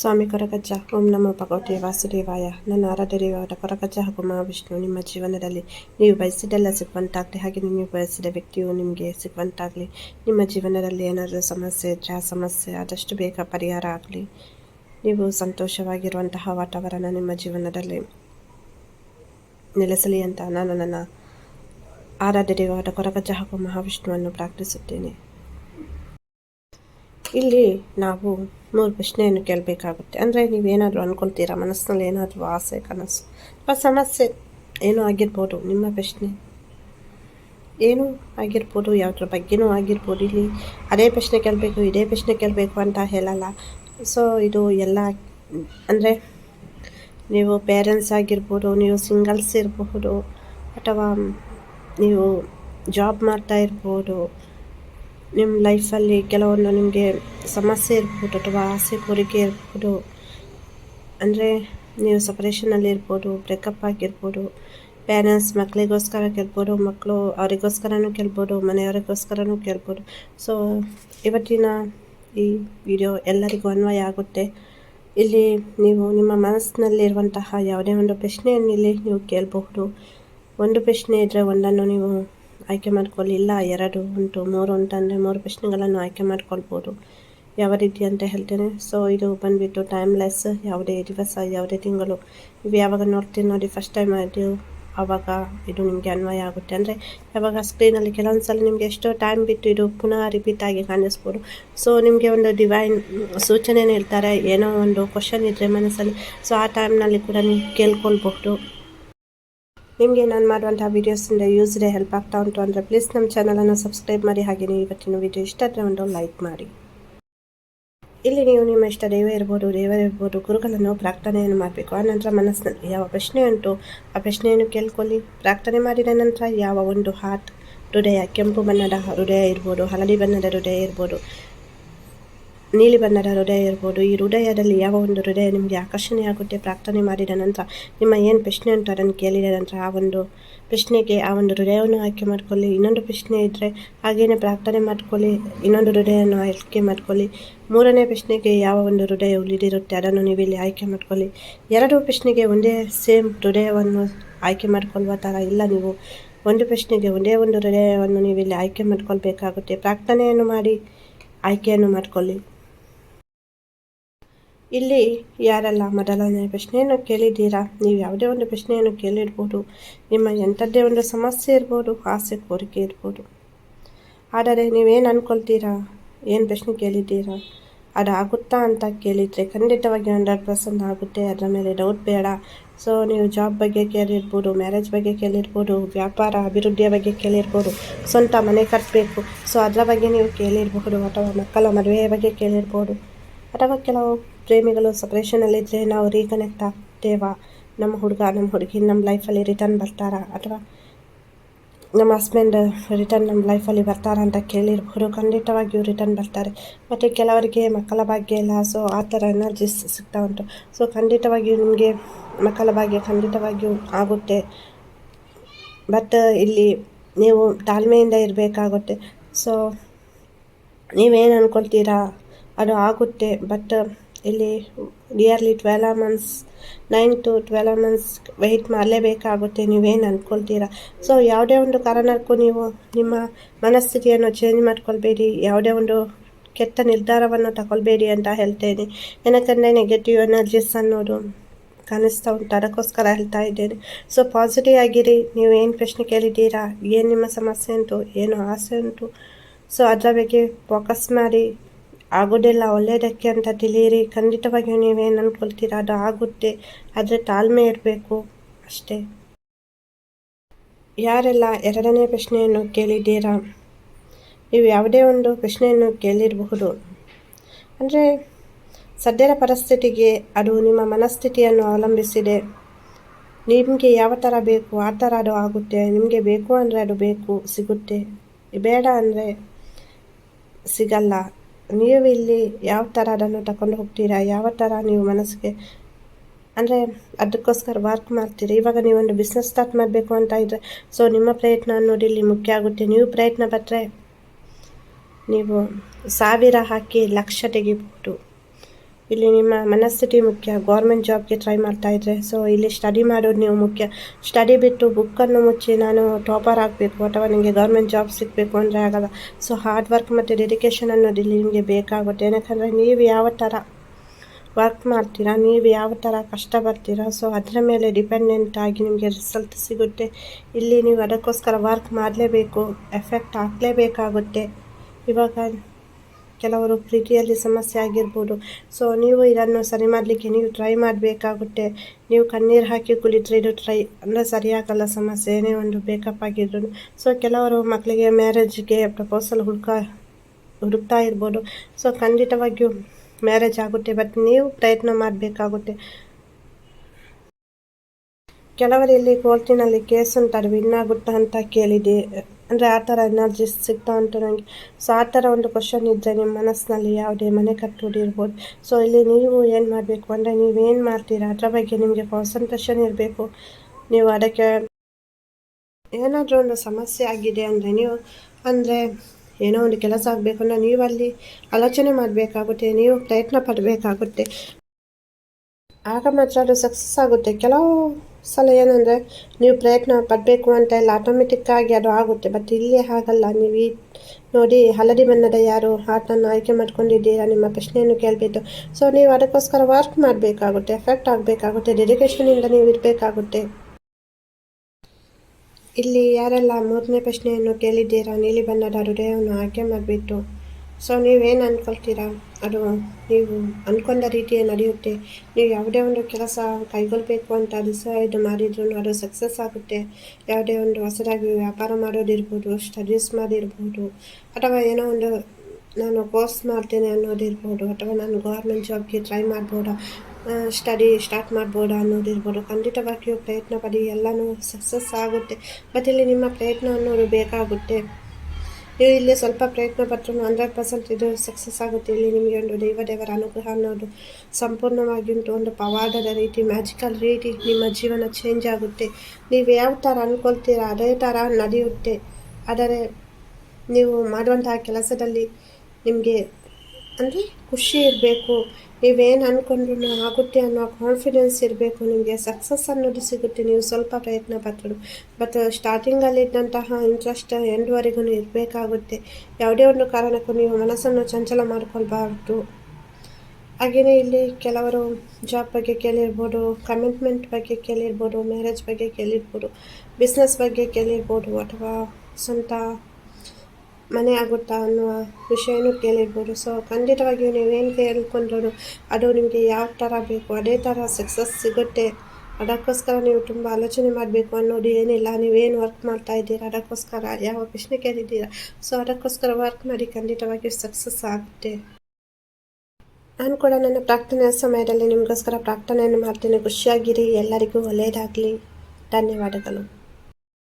ಸ್ವಾಮಿ ಕೊರಗಜ್ಜ ಓಂ ನಮೋ ಭಗವತಿ ವಾಸುದೇವಾಯ ನನ್ನ ಆರಾಧ್ಯ ದೇವರ ಹಾಗೂ ಮಹಾವಿಷ್ಣು ನಿಮ್ಮ ಜೀವನದಲ್ಲಿ ನೀವು ಬಯಸಿದೆಲ್ಲ ಸಿಗುವಂತಾಗಲಿ ಹಾಗೆ ನೀವು ಬಯಸಿದ ವ್ಯಕ್ತಿಯು ನಿಮಗೆ ಸಿಗುವಂತಾಗಲಿ ನಿಮ್ಮ ಜೀವನದಲ್ಲಿ ಏನಾದರೂ ಸಮಸ್ಯೆ ಇದ್ದರೆ ಸಮಸ್ಯೆ ಆದಷ್ಟು ಬೇಗ ಪರಿಹಾರ ಆಗಲಿ. ನೀವು ಸಂತೋಷವಾಗಿರುವಂತಹ ವಾತಾವರಣ ನಿಮ್ಮ ಜೀವನದಲ್ಲಿ ನೆಲೆಸಲಿ ಅಂತ ನಾನು ನನ್ನ ಆರಾಧ್ಯ ದೇವರ ಹಾಗೂ ಮಹಾವಿಷ್ಣುವನ್ನು ಪ್ರಾರ್ಥಿಸುತ್ತೇನೆ. ಇಲ್ಲಿ ನಾವು ಮೂರು ಪ್ರಶ್ನೆಯನ್ನು ಕೇಳಬೇಕಾಗುತ್ತೆ. ಅಂದರೆ ನೀವೇನಾದರೂ ಅಂದ್ಕೊಳ್ತೀರಾ ಮನಸ್ಸಿನಲ್ಲಿ ಏನಾದರೂ ಆಸೆ, ಕನಸು ಅಥವಾ ಸಮಸ್ಯೆ ಏನೂ ಆಗಿರ್ಬೋದು? ನಿಮ್ಮ ಪ್ರಶ್ನೆ? ಏನೂ ಆಗಿರ್ಬೋದು, ಯಾವುದ್ರ ಬಗ್ಗೆನೂ ಆಗಿರ್ಬೋದು. ಇಲ್ಲಿ ಅದೇ ಪ್ರಶ್ನೆ ಕೇಳಬೇಕು, ಇದೇ ಪ್ರಶ್ನೆ ಕೇಳಬೇಕು ಅಂತ ಹೇಳಲ್ಲ. ಸೊ ಇದು ಎಲ್ಲ ಅಂದರೆ ನೀವು ಪೇರೆಂಟ್ಸ್ ಆಗಿರ್ಬೋದು, ನೀವು ಸಿಂಗಲ್ಸ್ ಇರಬಹುದು ಅಥವಾ ನೀವು ಜಾಬ್ ಮಾಡ್ತಾ ಇರ್ಬೋದು ನಿಮ್ಮ ಲೈಫಲ್ಲಿ ಕೆಲವೊಂದು ನಿಮಗೆ ಸಮಸ್ಯೆ ಇರ್ಬೋದು ಅಥವಾ ಆಸೆ, ಕೋರಿಕೆ ಇರ್ಬೋದು. ಅಂದರೆ ನೀವು ಸಪ್ರೇಷನಲ್ಲಿ ಇರ್ಬೋದು ಬ್ರೇಕಪ್ ಆಗಿರ್ಬೋದು ಪೇರೆಂಟ್ಸ್ ಮಕ್ಕಳಿಗೋಸ್ಕರ ಕೇಳ್ಬೋದು ಮಕ್ಕಳು ಅವರಿಗೋಸ್ಕರನೂ ಕೇಳ್ಬೋದು, ಮನೆಯವರಿಗೋಸ್ಕರನೂ ಕೇಳ್ಬೋದು. ಸೊ ಇವತ್ತಿನ ಈ ವಿಡಿಯೋ ಎಲ್ಲರಿಗೂ ಅನ್ವಯ ಆಗುತ್ತೆ. ಇಲ್ಲಿ ನೀವು ನಿಮ್ಮ ಮನಸ್ಸಿನಲ್ಲಿರುವಂತಹ ಯಾವುದೇ ಒಂದು ಪ್ರಶ್ನೆಯನ್ನು ಇಲ್ಲಿ ನೀವು ಕೇಳಬಹುದು. ಒಂದು ಪ್ರಶ್ನೆ ಇದ್ದರೆ ಒಂದನ್ನು ನೀವು ಆಯ್ಕೆ ಮಾಡ್ಕೊಳ್ಳಿಲ್ಲ. ಎರಡು ಉಂಟು, ಮೂರು ಉಂಟಂದರೆ ಮೂರು ಪ್ರಶ್ನೆಗಳನ್ನು ಆಯ್ಕೆ ಮಾಡ್ಕೊಳ್ಬೋದು. ಯಾವ ರೀತಿ ಅಂತ ಹೇಳ್ತೇನೆ. ಸೊ ಇದು ಬಂದುಬಿಟ್ಟು ಟೈಮ್ಲೆಸ್ ಯಾವುದೇ ದಿವಸ, ಯಾವುದೇ ತಿಂಗಳು. ಇವು ಯಾವಾಗ ನೋಡ್ತೀನಿ ನೋಡಿ ಫಸ್ಟ್ ಟೈಮ್ ಅದು, ಆವಾಗ ಇದು ನಿಮಗೆ ಅನ್ವಯ ಆಗುತ್ತೆ. ಅಂದರೆ ಯಾವಾಗ ಸ್ಕ್ರೀನಲ್ಲಿ ಕೆಲವೊಂದು ಸಲ ನಿಮಗೆ ಎಷ್ಟೋ ಟೈಮ್ ಬಿಟ್ಟು ಇದು ಪುನಃ ರಿಪೀಟ್ ಆಗಿ ಕಾಣಿಸ್ಬೋದು. ಸೊ ನಿಮಗೆ ಒಂದು ಡಿವೈನ್ ಸೂಚನೆ ನೀಡ್ತಾರೆ ಏನೋ ಒಂದು ಕ್ವಶನ್ ಇದ್ದರೆ ಮನಸ್ಸಲ್ಲಿ. ಸೊ ಆ ಟೈಮ್ನಲ್ಲಿ ಕೂಡ ನೀವು ಕೇಳ್ಕೊಳ್ಬಹುದು. ನಿಮಗೆ ನಾನು ಮಾಡುವಂಥ ವೀಡಿಯೋಸಿಂದ ಯೂಸ್ ಇದೆ ಹೆಲ್ಪ್ ಆಗ್ತಾ ಉಂಟು ಅಂದರೆ ಪ್ಲೀಸ್ ನಮ್ಮ ಚಾನಲನ್ನು ಸಬ್ಸ್ಕ್ರೈಬ್ ಮಾಡಿ. ಹಾಗೆ ನೀವು ಇವತ್ತಿನ ವೀಡಿಯೋ ಇಷ್ಟ ಆದರೆ ಒಂದು ಲೈಕ್ ಮಾಡಿ. ಇಲ್ಲಿ ನೀವು ನಿಮ್ಮ ಇಷ್ಟ ದೇವ ಇರ್ಬೋದು ದೇವರಿರ್ಬೋದು ಗುರುಗಳನ್ನು ಪ್ರಾರ್ಥನೆಯನ್ನು ಮಾಡಬೇಕು. ಆನಂತರ ಮನಸ್ಸಿನಲ್ಲಿ ಯಾವ ಪ್ರಶ್ನೆ ಉಂಟು, ಆ ಪ್ರಶ್ನೆಯನ್ನು ಕೇಳ್ಕೊಳ್ಳಿ. ಪ್ರಾರ್ಥನೆ ಮಾಡಿದ ನಂತರ ಯಾವ ಒಂದು ಹಾರ್ಟ್ ಹೃದಯ, ಕೆಂಪು ಬಣ್ಣದ ಹೃದಯ ಇರ್ಬೋದು, ಹಳದಿ ಬಣ್ಣದ ಹೃದಯ ಇರ್ಬೋದು ನೀಲಿ ಬಣ್ಣದ ಹೃದಯ ಇರ್ಬೋದು. ಈ ಹೃದಯದಲ್ಲಿ ಯಾವ ಒಂದು ಹೃದಯ ನಿಮಗೆ ಆಕರ್ಷಣೆ ಆಗುತ್ತೆ ಪ್ರಾರ್ಥನೆ ಮಾಡಿದ ನಂತರ ನಿಮ್ಮ ಏನು ಪ್ರಶ್ನೆ ಉಂಟು ಅದನ್ನು ಕೇಳಿದ ನಂತರ ಆ ಒಂದು ಪ್ರಶ್ನೆಗೆ ಆ ಒಂದು ಹೃದಯವನ್ನು ಆಯ್ಕೆ ಮಾಡ್ಕೊಳ್ಳಿ. ಇನ್ನೊಂದು ಪ್ರಶ್ನೆ ಇದ್ದರೆ ಹಾಗೇನೆ ಪ್ರಾರ್ಥನೆ ಮಾಡ್ಕೊಳ್ಳಿ. ಇನ್ನೊಂದು ಹೃದಯವನ್ನು ಆಯ್ಕೆ ಮಾಡ್ಕೊಳ್ಳಿ. ಮೂರನೇ ಪ್ರಶ್ನೆಗೆ ಯಾವ ಒಂದು ಹೃದಯ ಉಳಿದಿರುತ್ತೆ ಅದನ್ನು ನೀವು ಇಲ್ಲಿ ಆಯ್ಕೆ ಮಾಡ್ಕೊಳ್ಳಿ. ಎರಡು ಪ್ರಶ್ನೆಗೆ ಒಂದೇ ಸೇಮ್ ಹೃದಯವನ್ನು ಆಯ್ಕೆ ಮಾಡ್ಕೊಳ್ಳುವ ಥರ ಇಲ್ಲ ನೀವು. ಒಂದು ಪ್ರಶ್ನೆಗೆ ಒಂದೇ ಒಂದು ಹೃದಯವನ್ನು ನೀವು ಇಲ್ಲಿ ಆಯ್ಕೆ ಮಾಡ್ಕೊಳ್ಬೇಕಾಗುತ್ತೆ. ಪ್ರಾರ್ಥನೆಯನ್ನು ಮಾಡಿ, ಆಯ್ಕೆಯನ್ನು ಮಾಡಿಕೊಳ್ಳಿ. ಇಲ್ಲಿ ಯಾರೆಲ್ಲ ಮೊದಲನೇ ಪ್ರಶ್ನೆಯನ್ನು ಕೇಳಿದ್ದೀರಾ? ನೀವು ಯಾವುದೇ ಒಂದು ಪ್ರಶ್ನೆಯನ್ನು ಕೇಳಿರ್ಬೋದು. ನಿಮ್ಮ ಎಂಥದ್ದೇ ಒಂದು ಸಮಸ್ಯೆ ಇರ್ಬೋದು, ಆಸೆ, ಕೋರಿಕೆ ಇರ್ಬೋದು. ಆದರೆ ನೀವೇನು ಅಂದ್ಕೊಳ್ತೀರಾ ಏನು ಪ್ರಶ್ನೆ ಕೇಳಿದ್ದೀರಾ? ಅದು ಆಗುತ್ತಾ ಅಂತ ಕೇಳಿದರೆ ಖಂಡಿತವಾಗಿ ಹಂಡ್ರೆಡ್ ಪರ್ಸೆಂಟ್ ಆಗುತ್ತೆ. ಅದರ ಮೇಲೆ ಡೌಟ್ ಬೇಡ. ಸೊ ನೀವು ಜಾಬ್ ಬಗ್ಗೆ ಕೇಳಿರ್ಬೋದು ಮ್ಯಾರೇಜ್ ಬಗ್ಗೆ ಕೇಳಿರ್ಬೋದು, ವ್ಯಾಪಾರ, ಅಭಿವೃದ್ಧಿಯ ಬಗ್ಗೆ ಕೇಳಿರ್ಬೋದು, ಸ್ವಂತ ಮನೆ ಕಟ್ಟಬೇಕು ಸೊ ಅದರ ಬಗ್ಗೆ ನೀವು ಕೇಳಿರಬಹುದು ಅಥವಾ ಮಕ್ಕಳ ಮದುವೆಯ ಬಗ್ಗೆ ಕೇಳಿರ್ಬೋದು. ಅಥವಾ ಕೆಲವು ಪ್ರೇಮಿಗಳು ಸಪ್ರೇಷನಲ್ಲಿದ್ದರೆ ನಾವು ರೀಕನೆಕ್ಟ್ ಆಗ್ತೇವಾ? ನಮ್ಮ ಹುಡುಗ, ನಮ್ಮ ಹುಡುಗಿ ನಮ್ಮ ಲೈಫಲ್ಲಿ ರಿಟರ್ನ್ ಬರ್ತಾರಾ? ಅಥವಾ ನಮ್ಮ ಹಸ್ಬೆಂಡ್ ರಿಟರ್ನ್ ನಮ್ಮ ಲೈಫಲ್ಲಿ ಬರ್ತಾರ ಅಂತ ಕೇಳಿರ್ಬೋದು. ಖಂಡಿತವಾಗಿಯೂ ರಿಟರ್ನ್ ಬರ್ತಾರೆ. ಮತ್ತು ಕೆಲವರಿಗೆ ಮಕ್ಕಳ ಭಾಗ್ಯ ಇಲ್ಲ ಸೊ ಆ ಥರ ಎನರ್ಜಿಸ್ ಸಿಗ್ತಾ ಉಂಟು. ಸೊ ಖಂಡಿತವಾಗಿಯೂ ನಿಮಗೆ ಮಕ್ಕಳ ಭಾಗ್ಯ ಖಂಡಿತವಾಗಿಯೂ ಆಗುತ್ತೆ. ಬಟ್ ಇಲ್ಲಿ ನೀವು ತಾಳ್ಮೆಯಿಂದ ಇರಬೇಕಾಗುತ್ತೆ. ಸೊ ನೀವೇನು ಅಂದ್ಕೊಳ್ತೀರಾ ಅದು ಆಗುತ್ತೆ. ಬಟ್ ಇಲ್ಲಿ nearly twelve months nine to twelve months wait ಮಾಡಲೇಬೇಕಾಗುತ್ತೆ. ನೀವೇನು ಅಂದ್ಕೊಳ್ತೀರಾ ಸೊ ಯಾವುದೇ ಒಂದು ಕಾರಣಕ್ಕೂ ನೀವು ನಿಮ್ಮ ಮನಸ್ಥಿತಿಯನ್ನು ಚೇಂಜ್ ಮಾಡ್ಕೊಳ್ಬೇಡಿ. ಯಾವುದೇ ಒಂದು ಕೆಟ್ಟ ನಿರ್ಧಾರವನ್ನು ತಗೊಳ್ಬೇಡಿ ಅಂತ ಹೇಳ್ತೇನೆ. ಏನಕ್ಕಂದರೆ ನೆಗೆಟಿವ್ ಎನರ್ಜೀಸ್ ಅನ್ನೋದು ಕಾಣಿಸ್ತಾ ಉಂಟು. ಅದಕ್ಕೋಸ್ಕರ ಹೇಳ್ತಾ ಇದ್ದೇನೆ. ಸೊ ಪಾಸಿಟಿವ್ ಆಗಿರಿ. ನೀವು ಏನು ಪ್ರಶ್ನೆ ಕೇಳಿದ್ದೀರಾ? ಏನು ನಿಮ್ಮ ಸಮಸ್ಯೆ ಉಂಟು? ಏನು ಆಸೆ ಉಂಟು? ಸೊ ಅದರ ಬಗ್ಗೆ ಫೋಕಸ್ ಮಾಡಿ. ಆಗೋದಿಲ್ಲ ಒಳ್ಳೆಯದಕ್ಕೆ ಅಂತ ತಿಳಿಯಿರಿ. ಖಂಡಿತವಾಗಿಯೂ ನೀವೇನು ಅಂದ್ಕೊಳ್ತೀರ ಅದು ಆಗುತ್ತೆ. ಆದರೆ ತಾಳ್ಮೆ ಇರಬೇಕು ಅಷ್ಟೇ. ಯಾರೆಲ್ಲ ಎರಡನೇ ಪ್ರಶ್ನೆಯನ್ನು ಕೇಳಿದ್ದೀರಾ? ನೀವು ಯಾವುದೇ ಒಂದು ಪ್ರಶ್ನೆಯನ್ನು ಕೇಳಿರಬಹುದು. ಅಂದರೆ ಸದ್ಯದ ಪರಿಸ್ಥಿತಿಗೆ ಅದು ನಿಮ್ಮ ಮನಸ್ಥಿತಿಯನ್ನು ಅವಲಂಬಿಸಿದೆ. ನಿಮಗೆ ಯಾವ ಥರ ಬೇಕು, ಆ ಥರ ಅದು ಆಗುತ್ತೆ. ನಿಮಗೆ ಬೇಕು ಅಂದರೆ ಅದು ಬೇಕು, ಸಿಗುತ್ತೆ. ಬೇಡ ಅಂದರೆ ಸಿಗಲ್ಲ. ನೀವು ಇಲ್ಲಿ ಯಾವ ಥರ ಅದನ್ನು ತಗೊಂಡು ಹೋಗ್ತೀರಾ? ಯಾವ ಥರ ನೀವು ಮನಸ್ಸಿಗೆ ಅಂದರೆ ಅದಕ್ಕೋಸ್ಕರ ವರ್ಕ್ ಮಾಡ್ತೀರಿ? ಇವಾಗ ನೀವೊಂದು ಬಿಸ್ನೆಸ್ ಸ್ಟಾರ್ಟ್ ಮಾಡಬೇಕು ಅಂತ ಇದ್ದರೆ ಸೊ ನಿಮ್ಮ ಪ್ರಯತ್ನ ಅನ್ನೋದು ಇಲ್ಲಿ ಮುಖ್ಯ ಆಗುತ್ತೆ. ನೀವು ಪ್ರಯತ್ನ ಪಟ್ಟರೆ ನೀವು ಸಾವಿರ ಹಾಕಿ ಲಕ್ಷ ತೆಗಿಬೋದು. ಇಲ್ಲಿ ನಿಮ್ಮ ಮನಸ್ಥಿತಿ ಮುಖ್ಯ. ಗೌರ್ಮೆಂಟ್ ಜಾಬ್ಗೆ ಟ್ರೈ ಮಾಡ್ತಾ ಇದ್ರೆ ಸೊ ಇಲ್ಲಿ ಸ್ಟಡಿ ಮಾಡೋದು ನೀವು ಮುಖ್ಯ. ಸ್ಟಡಿ ಬಿಟ್ಟು ಬುಕ್ಕನ್ನು ಮುಚ್ಚಿ ನಾನು ಟಾಪರ್ ಆಗಬೇಕು. ಅಥವಾ ನಿಮಗೆ ಗೌರ್ಮೆಂಟ್ ಜಾಬ್ ಸಿಗಬೇಕು ಅಂದರೆ ಆಗಲ್ಲ. ಸೊ ಹಾರ್ಡ್ ವರ್ಕ್ ಮತ್ತು ಡೆಡಿಕೇಶನ್ ಅನ್ನೋದು ಇಲ್ಲಿ ನಿಮಗೆ ಬೇಕಾಗುತ್ತೆ. ಏನಕ್ಕಂದರೆ ನೀವು ಯಾವ ಥರ ವರ್ಕ್ ಮಾಡ್ತೀರಾ, ನೀವು ಯಾವ ಥರ ಕಷ್ಟ ಬರ್ತೀರಾ ಸೊ ಅದರ ಮೇಲೆ ಡಿಪೆಂಡೆಂಟ್ ಆಗಿ ನಿಮಗೆ ರಿಸಲ್ಟ್ ಸಿಗುತ್ತೆ. ಇಲ್ಲಿ ನೀವು ಅದಕ್ಕೋಸ್ಕರ ವರ್ಕ್ ಮಾಡಲೇಬೇಕು ಎಫೆಕ್ಟ್ ಹಾಕಲೇಬೇಕಾಗುತ್ತೆ ಇವಾಗ ಕೆಲವರು ಪ್ರೀತಿಯಲ್ಲಿ ಸಮಸ್ಯೆ ಆಗಿರ್ಬೋದು. ಸೊ ನೀವು ಇದನ್ನು ಸರಿ ಮಾಡಲಿಕ್ಕೆ ನೀವು ಟ್ರೈ ಮಾಡಬೇಕಾಗುತ್ತೆ. ನೀವು ಕಣ್ಣೀರು ಹಾಕಿ ಕುಳಿತರೆ ಇದು ಟ್ರೈ ಅಂದರೆ ಸರಿಯಾಗಲ್ಲ ಸಮಸ್ಯೆ, ಏನೇ ಒಂದು ಬೇಕಪ್ ಆಗಿದ್ರು. ಸೊ ಕೆಲವರು ಮಕ್ಕಳಿಗೆ ಮ್ಯಾರೇಜ್ಗೆ ಪ್ರಪೋಸಲ್ ಹುಡುಕ, ಹುಡುಕ್ತಾ ಇರ್ಬೋದು. ಸೊ ಖಂಡಿತವಾಗಿಯೂ ಮ್ಯಾರೇಜ್ ಆಗುತ್ತೆ ಬಟ್ ನೀವು ಪ್ರಯತ್ನ ಮಾಡಬೇಕಾಗುತ್ತೆ. ಕೆಲವರಲ್ಲಿ ಕೋರ್ಟಿನಲ್ಲಿ ಕೇಸ್ ಉಂಟು ವಿನ್ ಆಗುತ್ತಾ ಅಂತ ಕೇಳಿದೆ. ಅಂದರೆ ಆ ಥರ ಎನರ್ಜಿ ಸಿಗ್ತಾ ಉಂಟು ನನಗೆ ಸೊ ಆ ಥರ ಒಂದು ಕ್ವಶನ್ ಇದ್ದರೆ ನಿಮ್ಮ ಮನಸ್ಸಿನಲ್ಲಿ ಯಾವುದೇ ಮನೆ ಕಟ್ಟೋದು ಇರ್ಬೋದು. ಸೊ ಇಲ್ಲಿ ನೀವು ಏನು ಮಾಡಬೇಕು ಅಂದರೆ ನೀವೇನು ಮಾಡ್ತೀರಾ? ಅದರ ಬಗ್ಗೆ ನಿಮಗೆ ಕಾನ್ಸಂಟ್ರೇಷನ್ ಇರಬೇಕು. ನೀವು ಅದಕ್ಕೆ ಏನಾದರೂ ಒಂದು ಸಮಸ್ಯೆ ಆಗಿದೆ ಅಂದರೆ ನೀವು, ಅಂದರೆ ಏನೋ ಒಂದು ಕೆಲಸ ಆಗಬೇಕು ಅಂದರೆ ಅಲ್ಲಿ ಆಲೋಚನೆ ಮಾಡಬೇಕಾಗುತ್ತೆ, ನೀವು ಪ್ರಯತ್ನ ಪಡಬೇಕಾಗುತ್ತೆ. ಆಗ ಮಾತ್ರ ಅದು ಸಕ್ಸಸ್ ಆಗುತ್ತೆ. ಕೆಲವು ಸಲ ಏನಂದರೆ ನೀವು ಪ್ರಯತ್ನ ಪಡಬೇಕು ಅಂತ ಎಲ್ಲ ಆಟೋಮೆಟಿಕ್ಕಾಗಿ ಅದು ಆಗುತ್ತೆ. ಬಟ್ ಇಲ್ಲಿ ಹಾಗಲ್ಲ. ನೀವು ಈ ನೋಡಿ ಹಳದಿ ಬಣ್ಣದ ಯಾರು ಹಾಟನ್ನು ಆಯ್ಕೆ ಮಾಡ್ಕೊಂಡಿದ್ದೀರಾ ನಿಮ್ಮ ಪ್ರಶ್ನೆಯನ್ನು ಕೇಳಬೇಕು ಸೊ ನೀವು ಅದಕ್ಕೋಸ್ಕರ ವರ್ಕ್ ಮಾಡಬೇಕಾಗುತ್ತೆ ಎಫೆಕ್ಟ್ ಆಗಬೇಕಾಗುತ್ತೆ ಡೆಡಿಕೇಷನಿಂದ ನೀವು ಇರಬೇಕಾಗುತ್ತೆ. ಇಲ್ಲಿ ಯಾರೆಲ್ಲ ಮೂರನೇ ಪ್ರಶ್ನೆಯನ್ನು ಕೇಳಿದ್ದೀರಾ? ನೀಲಿ ಬಣ್ಣದ ಹೃದಯವನ್ನು ಆಯ್ಕೆ ಮಾಡಿಬಿಟ್ಟು. ಸೊ ನೀವೇನು ಅಂದ್ಕೊಳ್ತೀರಾ ಅದು ನೀವು ಅಂದ್ಕೊಂಡ ರೀತಿಯೇ ನಡೆಯುತ್ತೆ. ನೀವು ಯಾವುದೇ ಒಂದು ಕೆಲಸ ಕೈಗೊಳ್ಳಬೇಕು ಅಂತ ಡಿಸೈಡ್ ಮಾಡಿದ್ರು ಅದು ಸಕ್ಸಸ್ ಆಗುತ್ತೆ. ಯಾವುದೇ ಒಂದು ಹೊಸದಾಗಿ ವ್ಯಾಪಾರ ಮಾಡೋದಿರ್ಬೋದು, ಸ್ಟಡೀಸ್ ಮಾಡಿರ್ಬೋದು, ಅಥವಾ ಏನೋ ಒಂದು ನಾನು ಕೋರ್ಸ್ ಮಾಡ್ತೇನೆ ಅನ್ನೋದಿರ್ಬೋದು, ಅಥವಾ ನಾನು ಗೌರ್ಮೆಂಟ್ ಜಾಬ್ಗೆ ಟ್ರೈ ಮಾಡ್ಬೋದಾ ಸ್ಟಡಿ ಸ್ಟಾರ್ಟ್ ಮಾಡ್ಬೋದಾ ಅನ್ನೋದಿರ್ಬೋದು, ಖಂಡಿತವಾಗಿಯೂ ಪ್ರಯತ್ನ ಪಡಿ, ಎಲ್ಲನೂ ಸಕ್ಸಸ್ ಆಗುತ್ತೆ. ಬಟ್ ಇಲ್ಲಿ ನಿಮ್ಮ ಪ್ರಯತ್ನ ಅನ್ನೋದು ಬೇಕಾಗುತ್ತೆ. ನೀವು ಇಲ್ಲಿ ಸ್ವಲ್ಪ ಪ್ರಯತ್ನ ಪಟ್ಟರು ಹಂಡ್ರೆಡ್ ಪರ್ಸೆಂಟ್ ಇದು ಸಕ್ಸಸ್ ಆಗುತ್ತೆ ಇಲ್ಲಿ ನಿಮಗೆ ಒಂದು ದೈವ ದೇವರ ಅನುಗ್ರಹ ಅನ್ನೋದು ಸಂಪೂರ್ಣವಾಗಿ ಉಂಟು. ಒಂದು ಪವಾಡದ ರೀತಿ ಮ್ಯಾಜಿಕಲ್ ರೀತಿ ನಿಮ್ಮ ಜೀವನ ಚೇಂಜ್ ಆಗುತ್ತೆ. ನೀವು ಯಾವ ಥರ ಅನ್ಕೊಳ್ತೀರಾ, ಅದೇ ಥರ ನಡೆಯುತ್ತೆ. ಆದರೆ ನೀವು ಮಾಡುವಂತಹ ಕೆಲಸದಲ್ಲಿ ನಿಮಗೆ ಅಂದರೆ ಖುಷಿ ಇರಬೇಕು. ನೀವೇನು ಅಂದ್ಕೊಂಡ್ರೂ ಆಗುತ್ತೆ ಅನ್ನೋ ಕಾನ್ಫಿಡೆನ್ಸ್ ಇರಬೇಕು. ನಿಮಗೆ ಸಕ್ಸಸ್ ಅನ್ನೋದು ಸಿಗುತ್ತೆ. ನೀವು ಸ್ವಲ್ಪ ಪ್ರಯತ್ನ ಪಟ್ಟರು ಬಟ್ ಸ್ಟಾರ್ಟಿಂಗಲ್ಲಿ ಇದ್ದಂತಹ ಇಂಟ್ರೆಸ್ಟ್ ಎಂಡ್ವರೆಗೂ ಇರಬೇಕಾಗುತ್ತೆ. ಯಾವುದೇ ಒಂದು ಕಾರಣಕ್ಕೂ ನೀವು ಮನಸ್ಸನ್ನು ಚಂಚಲ ಮಾಡಿಕೊಳ್ಬಾರ್ದು. ಹಾಗೆಯೇ ಇಲ್ಲಿ ಕೆಲವರು ಜಾಬ್ ಬಗ್ಗೆ ಕೇಳಿರ್ಬೋದು ಕಮಿಟ್ಮೆಂಟ್ ಬಗ್ಗೆ ಕೇಳಿರ್ಬೋದು ಮ್ಯಾರೇಜ್ ಬಗ್ಗೆ ಕೇಳಿರ್ಬೋದು ಬಿಸ್ನೆಸ್ ಬಗ್ಗೆ ಕೇಳಿರ್ಬೋದು, ಅಥವಾ ಸ್ವಂತ ಮನೆ ಆಗುತ್ತಾ ಅನ್ನುವ ವಿಷಯನೂ ಕೇಳಿರ್ಬೋದು. ಸೊ ಖಂಡಿತವಾಗಿಯೂ ನೀವೇನು ಕೇಳ್ಕೊಂಡ್ರು ಅದು ನಿಮಗೆ ಯಾವ ಥರ ಬೇಕು, ಅದೇ ಥರ ಸಕ್ಸಸ್ ಸಿಗುತ್ತೆ. ಅದಕ್ಕೋಸ್ಕರ ನೀವು ತುಂಬ ಆಲೋಚನೆ ಮಾಡಬೇಕು ಅನ್ನೋದು ಏನಿಲ್ಲ. ನೀವೇನು ವರ್ಕ್ ಮಾಡ್ತಾ ಇದ್ದೀರಾ, ಅದಕ್ಕೋಸ್ಕರ ಯಾವ ಪ್ರಶ್ನೆ ಕೇಳಿದ್ದೀರಾ? ಸೊ ಅದಕ್ಕೋಸ್ಕರ ವರ್ಕ್ ಮಾಡಿ ಖಂಡಿತವಾಗಿಯೂ ಸಕ್ಸಸ್ ಆಗುತ್ತೆ. ನಾನು ಕೂಡ ನನ್ನ ಪ್ರಾರ್ಥನೆಯ ಸಮಯದಲ್ಲಿ ನಿಮಗೋಸ್ಕರ ಪ್ರಾರ್ಥನೆಯನ್ನು ಮಾಡ್ತೇನೆ. ಖುಷಿಯಾಗಿರಿ. ಎಲ್ಲರಿಗೂ ಒಳ್ಳೆಯದಾಗಲಿ. ಧನ್ಯವಾದಗಳು.